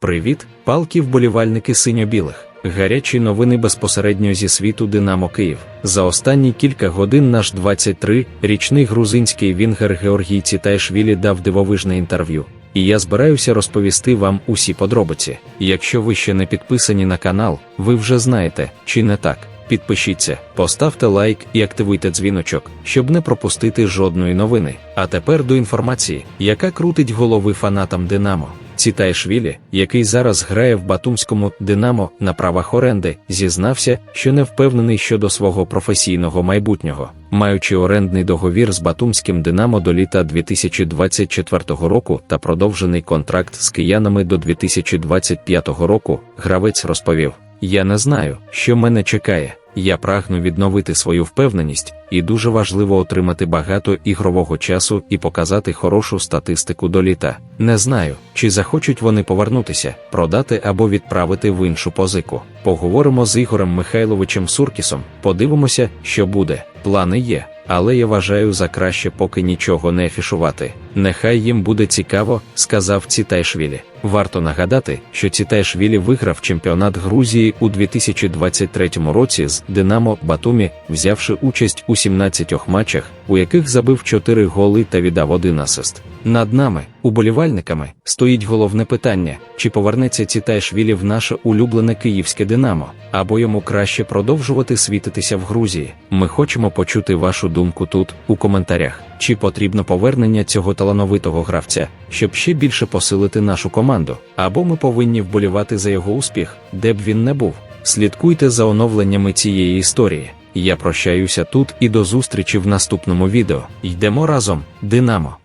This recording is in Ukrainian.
Привіт, палки вболівальники синьо-білих. Гарячі новини безпосередньо зі світу Динамо Київ. За останні кілька годин наш 23-річний грузинський вінгер Георгій Цітайшвілі дав дивовижне інтерв'ю. І я збираюся розповісти вам усі подробиці. Якщо ви ще не підписані на канал, ви вже знаєте, чи не так. Підпишіться, поставте лайк і активуйте дзвіночок, щоб не пропустити жодної новини. А тепер до інформації, яка крутить голови фанатам Динамо. Цітайшвілі, який зараз грає в Батумському Динамо на правах оренди, зізнався, що не впевнений щодо свого професійного майбутнього, маючи орендний договір з Батумським Динамо до літа 2024 року та продовжений контракт з киянами до 2025 року. Гравець розповів: Я не знаю, що мене чекає. Я прагну відновити свою впевненість, і дуже важливо отримати багато ігрового часу і показати хорошу статистику до літа. Не знаю, чи захочуть вони повернутися, продати або відправити в іншу позику. Поговоримо з Ігорем Михайловичем Суркісом, подивимося, що буде. Плани є, але я вважаю за краще поки нічого не афішувати. Нехай їм буде цікаво, сказав Цітайшвілі. Варто нагадати, що Цітайшвілі виграв чемпіонат Грузії у 2023 році з Динамо Батумі, взявши участь у 17 матчах, у яких забив 4 голи та віддав один асист. Над нами, уболівальниками, стоїть головне питання: чи повернеться Цітайшвілі в наше улюблене київське Динамо, або йому краще продовжувати світитися в Грузії. Ми хочемо почути вашу думку тут, у коментарях. Чи потрібно повернення цього талановитого гравця, щоб ще більше посилити нашу команду, або ми повинні вболівати за його успіх, де б він не був. Слідкуйте за оновленнями цієї історії. Я прощаюся тут і до зустрічі в наступному відео. Йдемо разом, Динамо!